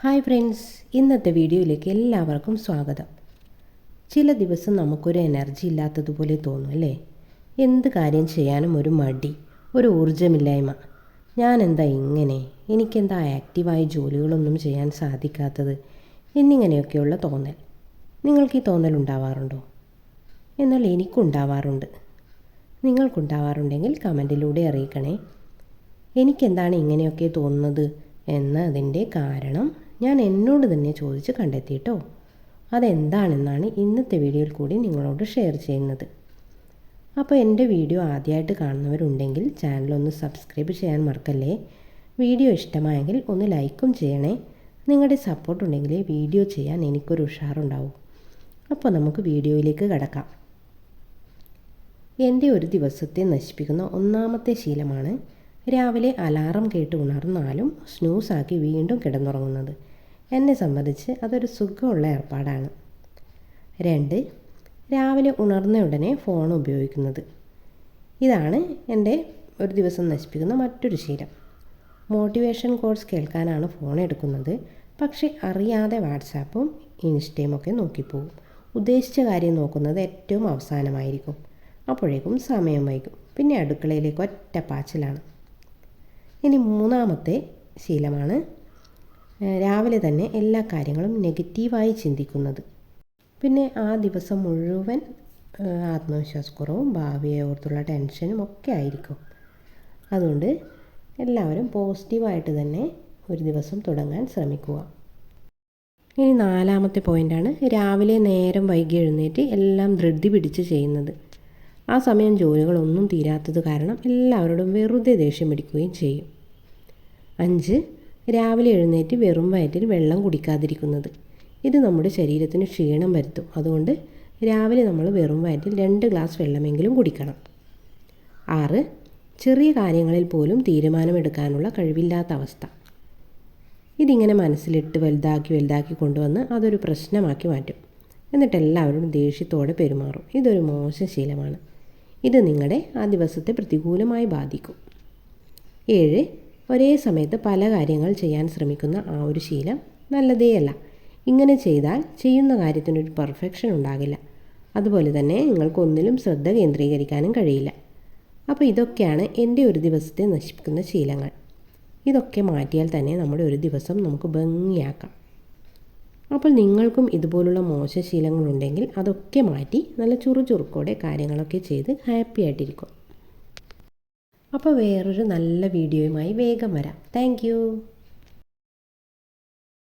Hi friends ഇന്നത്തെ വീഡിയോയിലേക്ക് എല്ലാവർക്കും സ്വാഗതം. ചില ദിവസം നമുക്കൊരു എനർജി ഇല്ലാത്തതുപോലെ തോന്നും അല്ലേ? എന്ത് കാര്യം ചെയ്യാനും ഒരു മടി ഒരു ഊർജമില്ലായ്മ. ഞാൻ എന്താ ഇങ്ങനെ? എനിക്കെന്താ ആക്റ്റീവായ ജോലികളൊന്നും ചെയ്യാൻ സാധിക്കാത്തത് എന്നിങ്ങനെയൊക്കെയുള്ള തോന്നൽ. നിങ്ങൾക്ക് ഈ തോന്നൽ ഉണ്ടാവാറുണ്ടോ? എന്നാൽ എനിക്കുണ്ടാവാറുണ്ട്. നിങ്ങൾക്കുണ്ടാവാറുണ്ടെങ്കിൽ കമന്റിലൂടെ അറിയിക്കണേ. എനിക്കെന്താണ് ഇങ്ങനെയൊക്കെ തോന്നുന്നത് എന്നതിന്റെ കാരണം ഞാൻ എന്നോട് തന്നെ ചോദിച്ച് കണ്ടെത്തിയിട്ടോ? അതെന്താണെന്നാണ് ഇന്നത്തെ വീഡിയോയിൽ കൂടി നിങ്ങളോട് ഷെയർ ചെയ്യുന്നത്. അപ്പോൾ എന്റെ വീഡിയോ ആദ്യമായിട്ട് കാണുന്നവരുണ്ടെങ്കിൽ ചാനലൊന്ന് സബ്സ്ക്രൈബ് ചെയ്യാൻ മറക്കല്ലേ? വീഡിയോ ഇഷ്ടമായെങ്കിൽ ഒന്ന് ലൈക്കും ചെയ്യണേ. നിങ്ങളുടെ സപ്പോർട്ട് ഉണ്ടെങ്കിൽ വീഡിയോ ചെയ്യാൻ എനിക്കൊരു ഉഷാറുണ്ടാവും. അപ്പോൾ നമുക്ക് വീഡിയോയിലേക്ക് കടക്കാം. എന്റെ ഒരു ദിവസത്തെ നശിപ്പിക്കുന്ന ഒന്നാമത്തെ ശീലമാണ് രാവിലെ അലാറം കേട്ട് ഉണർന്നാലും സ്നൂസാക്കി വീണ്ടും കിടന്നുറങ്ങുന്നത്. എന്നെ സംബന്ധിച്ച് അതൊരു സുഖമുള്ള ഏർപ്പാടാണ്. രണ്ട് രാവിലെ ഉണർന്ന ഉടനെ ഫോൺ ഉപയോഗിക്കുന്നത്. ഇതാണ് എന്റെ ഒരു ദിവസം നശിപ്പിക്കുന്ന മറ്റൊരു ശീലം. മോട്ടിവേഷൻ കോഴ്സ് കേൾക്കാനാണ് ഫോൺ എടുക്കുന്നത്. പക്ഷേ അറിയാതെ വാട്സാപ്പും ഇൻസ്റ്റയും ഒക്കെ നോക്കിപ്പോകും. ഉദ്ദേശിച്ച കാര്യം നോക്കുന്നത് ഏറ്റവും അവസാനമായിരിക്കും. അപ്പോഴേക്കും സമയം വൈകും. പിന്നെ അടുക്കളയിലേക്ക് ഒറ്റ പാച്ചിലാണ്. ഇനി മൂന്നാമത്തെ ശീലമാണ് രാവിലെ തന്നെ എല്ലാ കാര്യങ്ങളും നെഗറ്റീവായി ചിന്തിക്കുന്നത്. പിന്നെ ആ ദിവസം മുഴുവൻ ആത്മവിശ്വാസക്കുറവും ഭാവിയെ ഓർത്തുള്ള ടെൻഷനും ഒക്കെ ആയിരിക്കും. അതുകൊണ്ട് എല്ലാവരും പോസിറ്റീവായിട്ട് തന്നെ ഒരു ദിവസം തുടങ്ങാൻ ശ്രമിക്കുക. ഇനി നാലാമത്തെ പോയിന്റാണ് രാവിലെ നേരം വൈകി എഴുന്നേറ്റ് എല്ലാം ധൃതി പിടിച്ച് ചെയ്യുന്നത്. ആ സമയം ജോലികളൊന്നും തീരാത്തത് കാരണം എല്ലാവരോടും വെറുതെ ദേഷ്യം പിടിക്കുകയും ചെയ്യും. അഞ്ച് രാവിലെ എഴുന്നേറ്റ് വെറും വയറ്റിൽ വെള്ളം കുടിക്കാതിരിക്കുന്നത്. ഇത് നമ്മുടെ ശരീരത്തിന് ക്ഷീണം വരുത്തും. അതുകൊണ്ട് രാവിലെ നമ്മൾ വെറും വയറ്റിൽ രണ്ട് ഗ്ലാസ് വെള്ളമെങ്കിലും കുടിക്കണം. ആറ് ചെറിയ കാര്യങ്ങളിൽ പോലും തീരുമാനമെടുക്കാനുള്ള കഴിവില്ലാത്ത അവസ്ഥ. ഇതിങ്ങനെ മനസ്സിലിട്ട് വലുതാക്കി വലുതാക്കി കൊണ്ടുവന്ന് അതൊരു പ്രശ്നമാക്കി മാറ്റും. എന്നിട്ട് എല്ലാവരും ദേഷ്യത്തോടെ പെരുമാറും. ഇതൊരു മോശം ശീലമാണ്. ഇത് നിങ്ങളുടെ ആ ദിവസത്തെ പ്രതികൂലമായി ബാധിക്കും. ഏഴ് ഒരേ സമയത്ത് പല കാര്യങ്ങൾ ചെയ്യാൻ ശ്രമിക്കുന്ന ആ ഒരു ശീലം നല്ലതേയല്ല. ഇങ്ങനെ ചെയ്താൽ ചെയ്യുന്ന കാര്യത്തിനൊരു പെർഫെക്ഷൻ ഉണ്ടാകില്ല. അതുപോലെ തന്നെ നിങ്ങൾക്കൊന്നിലും ശ്രദ്ധ കേന്ദ്രീകരിക്കാനും കഴിയില്ല. അപ്പോൾ ഇതൊക്കെയാണ് എന്റെ ഒരു ദിവസത്തെ നശിപ്പിക്കുന്ന ശീലങ്ങൾ. ഇതൊക്കെ മാറ്റിയാൽ തന്നെ നമ്മുടെ ഒരു ദിവസം നമുക്ക് ഭംഗിയാക്കാം. അപ്പോൾ നിങ്ങൾക്കും ഇതുപോലുള്ള മോശ ശീലങ്ങളുണ്ടെങ്കിൽ അതൊക്കെ മാറ്റി നല്ല ചുറുചുറുക്കോടെ കാര്യങ്ങളൊക്കെ ചെയ്ത് ഹാപ്പി ആയിട്ടിരിക്കും. അപ്പോൾ വേറൊരു നല്ല വീഡിയോയുമായി വേഗം വരാം. താങ്ക്